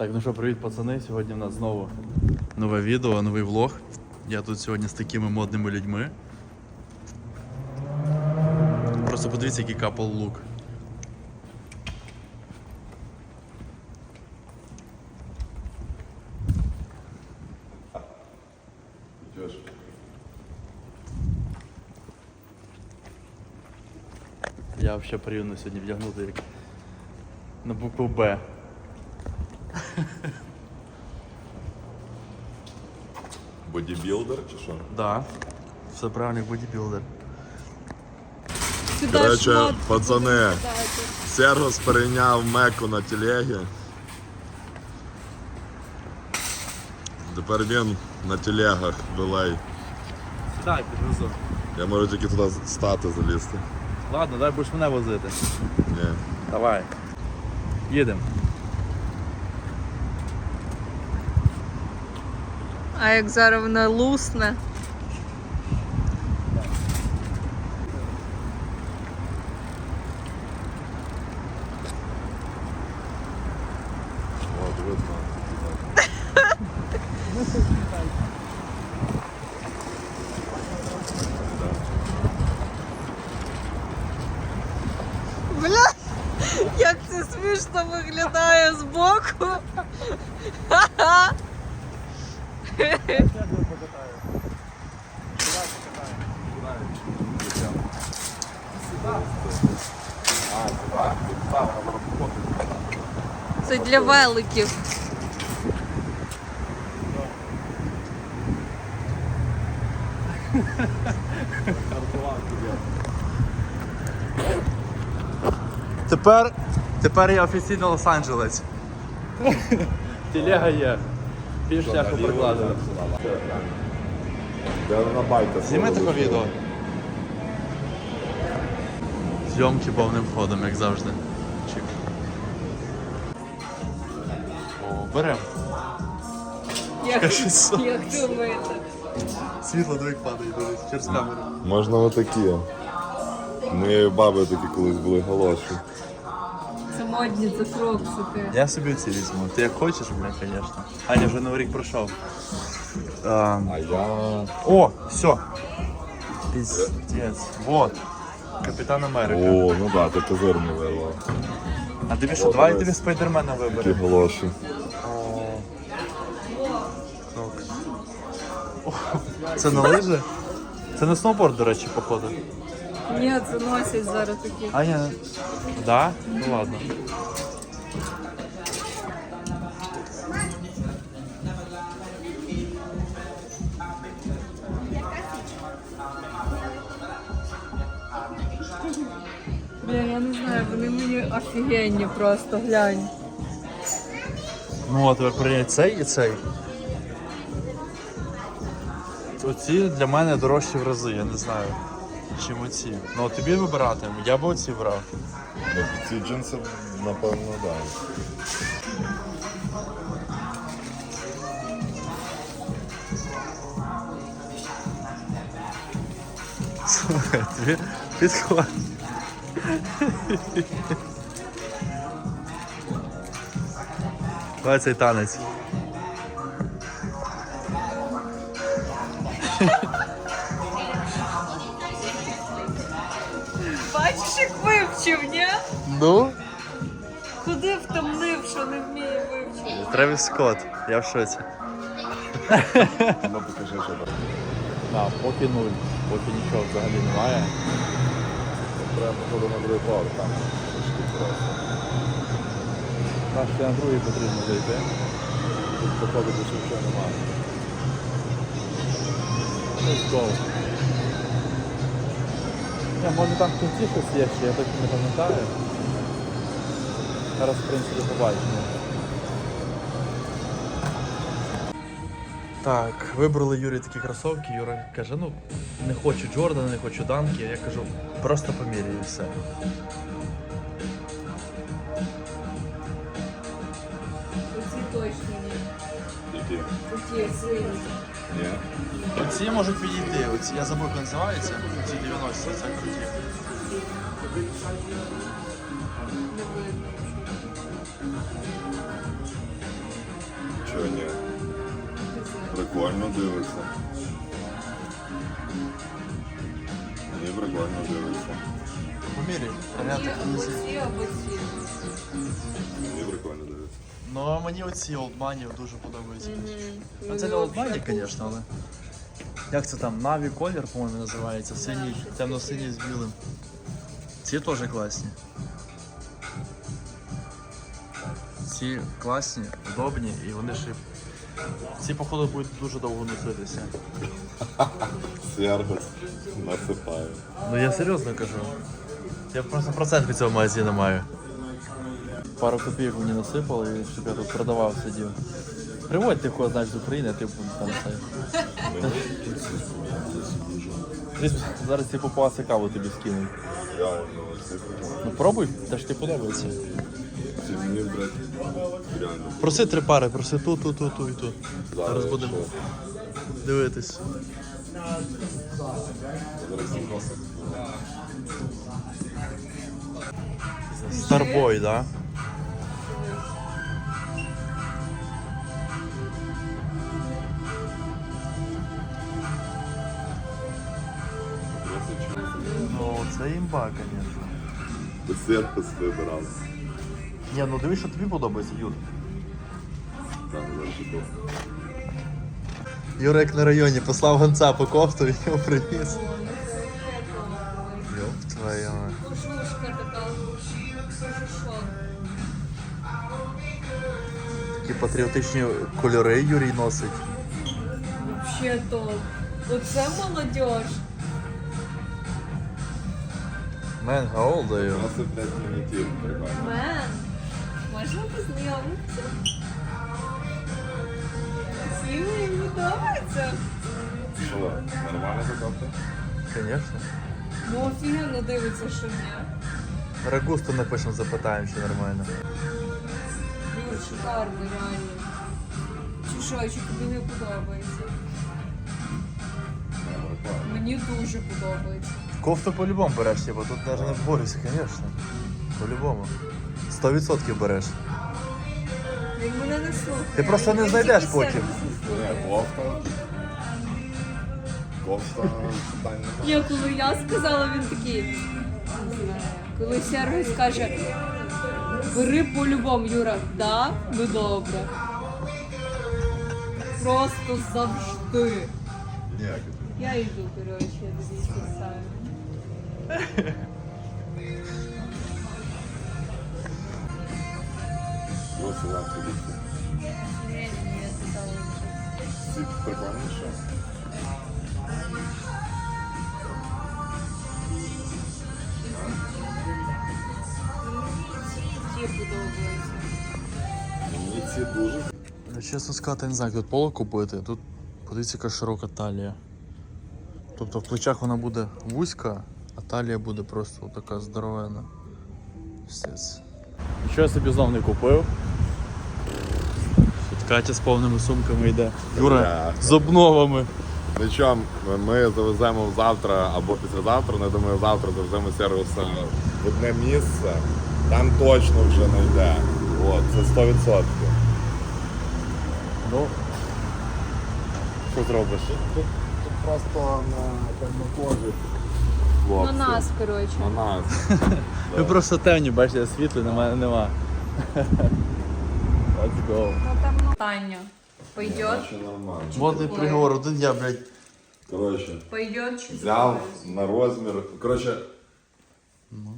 Так, ну що, привіт, пацани. Сьогодні в нас знову нове відео, новий влог. Я тут сьогодні з такими модними людьми. Просто подивіться, який капал лук. Я взагалі приємно сьогодні вдягнути як на букву Б. Бодібілдер чи що? Да. Все правильно, бодібілдер. Сюди Короче, шмат пацани. Сергос перейняв меку на телегі. Тепер він на телегах вилей. Сідай, підвезу. Я можу тільки туди стати залізти. Ладно, дай будеш мене возити. Ні. Давай. Їдемо. А як зараз вона лусне. Бля, як це смішно виглядає збоку. Ха-ха. Це для великів. Тепер, тепер я офіційно Лос-Анджелес. Телега є. Більш шляху прикладено. Байка? Зніми таке відео. Зйомки повним ходом, як завжди. Чик. О, берем. Як, як думаєте? Світло двох падає, дивись, через камеру. Можна отакі. Ми баби такі колись були галоші. Модні, це кроксики. Я собі ці візьму. Ти як хочеш, бля, звісно. Аня, вже новий рік пройшов. А, А я. о, все. Пиздец. Вот. Капітан Америка. О, ну так, ти козирний вило. А тобі що, давай тобі спайдермена. Так. О, Це на лижі? Це на сноуборд, до речі, походу. Ні, це носять зараз такі. Аня. Да? Ну ладно. Бля, я не знаю, вони мені офігенні просто, глянь. Ну от тепер прийняти цей і цей. Оці для мене дорожчі в рази, я не знаю. Чим оці. Ну тобі вибирати, я б оці брав. Ну, Ці джинси, напевно, так. Слухай, тобі підходить. Давай цей танець. Вивчив, ні? Ну? Куди втомлив, що не вміє вивчити? Тревіс Скотт, я в шоці. Ну, покажи, що там. Так, поки нуль, поки нічого взагалі немає. Треба походу на другий поверх там. Так, ще на другий потрібно зайти. Тут походу більше нічого немає. Let's go. Не, може там в кінці щось є, ще я точно не пам'ятаю. Зараз, в принципі, побачимо. Так, вибрали Юрі такі кросовки. Юра каже, ну не хочу Джордана, не хочу Данки. Я кажу, просто поміряю все. Які? Оті сині. Ні. Оці можуть підійти. Оці, я забув, як називається. Ці 90 це круті. Не видно. чого ні? Прикольно дивиться. Мені прикольно дивиться. Поміряй, порядок. Ці або ці. Ну а мені оці олдмані дуже подобаються. Ну це не олдмані, звісно, але. Як це там? Наві колір, по-моєму, називається. Синій, темно-синій з білим. Ці теж класні. Ці класні, удобні і вони ще. Ці, походу, будуть дуже довго носитися. Сергос насипає. Ну я серйозно кажу. Я просто процент від цього магазину маю. Пару копійок мені насипали, щоб я тут продавав сидів. Приводь ти кого знаєш з України, ти там це. Мені Зараз ці попаси каву тобі скинуть. Ну пробуй, те ж ти подобається. Проси три пари, проси ту, ту, ту, ту і ту. Зараз будемо дивитись. Старбой, да? Це імба, звісно. Ти Сергос вибирав. Ні, ну дивись, що тобі подобається, Юр. Так, зараз як на районі послав гонца по кофту і його приніс. Йоп твоя. Така. Такі патріотичні кольори Юрій носить. Вообще топ. Оце молодіж. Мен, how old are you? У нас це, прикольно. Мен. Можна познайомитися? Ці мені подобається. Що, нормально закопти? Звісно. Ну офігенно дивиться, що ні. Рагусту напишемо, запитаємо, чи нормально. Ну, шикарно, реально. Чи що, чи тобі не подобається? Мені дуже подобається. Кофту по-любому береш, типа, тут навіть не борюся, звісно. По-любому. 100% береш. Він мене не слухає. Ти просто не знайдеш потім. Не, кофта. Кофта. Ні, коли я сказала, він такий. не знаю. Коли Сергій скаже, бери по-любому, Юра, да, ну добре. Просто завжди. Ніяк. Я йду, коротше, я дивіться самі. Просто завтра ліфти. Ні, ні, я сказала вже. Прикольніше. Мені ці дуже. Чесно сказати, не знаю, як тут поло купити. Тут подивіться, яка широка талія. Тобто в плечах вона буде вузька, а талія буде просто така здоровена. Пиздець. Що я собі знов не купив? Тут Катя з повними сумками йде. Юра з обновами. Нічого, ми завеземо завтра або післязавтра, не думаю, завтра завеземо сервіса в одне місце. Там точно вже не йде. От, це 100%. Ну, що зробиш? Тут, тут просто на темнокожих На нас, коротше. На нас. Ви просто темні, бачите, світла немає, нема. Let's go. Таня, пойдет? Ще нормально. Вот і приговор, один я, блядь. Коротше, Пойдет чи взяв на розмір. Коротше,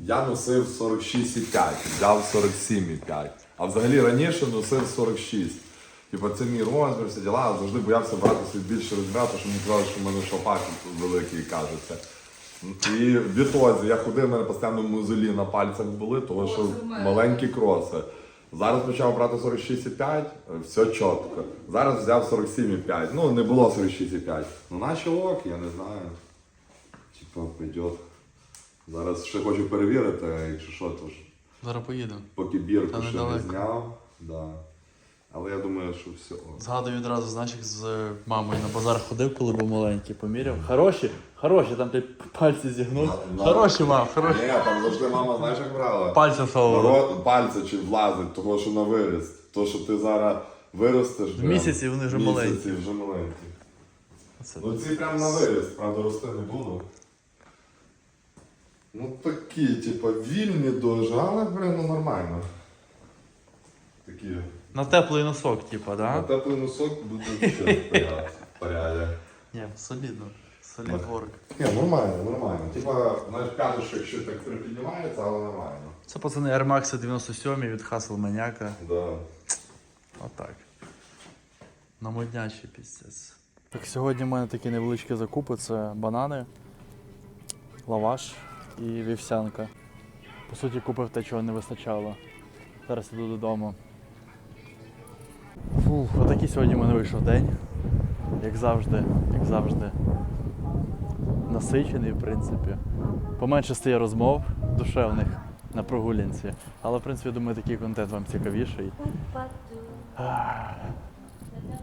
я носив 46,5, взяв 47,5. А взагалі раніше носив 46. Типа це мій розмір, всі діла, завжди боявся брати свій більший розмір, тому що мені казали, що в мене шопак великий кажеться. І в відтоді я ходив, в мене постійно музолі на пальцях були, тому що маленькі кроси. Зараз почав брати 46,5, все чітко. Зараз взяв 47,5. Ну, не було 46,5. Ну, наче ок, я не знаю. Типа, пойдет. Зараз ще хочу перевірити, якщо що, то ж Зараз поїдемо. поки бірку Та ще не недалеко. зняв. Да. Але я думаю, що все. Згадую відразу, знаєш, з мамою на базар ходив, коли був маленький, поміряв. Хороші, хороші, там ти пальці зігнув. На- на- Хороші, мам, хороші. Ні, там завжди мама, знаєш, як брала? Пальця солоно. Народ, пальці чи влазить, того, що на виріст. То, що ти зараз Виростеш. Прям. місяці вони вже Місяці маленькі. вже маленькі. Оце. Ну ці прям на виріст, правда, рости не буду. Ну такі, типа, вільні дуже, але, блин, ну нормально. Такі. На теплий носок, типа, да? теплий носок буде ще поряд. порядок. Ні, солідно. Солід ворк. Ні, нормально, нормально. Типа, знаєш, п'яточок ще так припіднімається, але нормально. Це пацани Air Max 97 від Hustle Maniaca. Да. Отак. Намоднячий піздець. Так, сьогодні в мене такі невеличкі закупи: це банани, лаваш і вівсянка. По суті, купив те, чого не вистачало. Зараз іду додому. Фух, отакий сьогодні в мене вийшов день. Як завжди, як завжди. Насичений, в принципі. Поменше стає розмов душевних на прогулянці. Але, в принципі, думаю, такий контент вам цікавіший.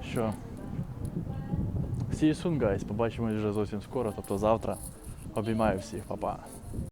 Що? See you soon, guys. Побачимось вже зовсім скоро, тобто завтра. Обіймаю всіх, па-па.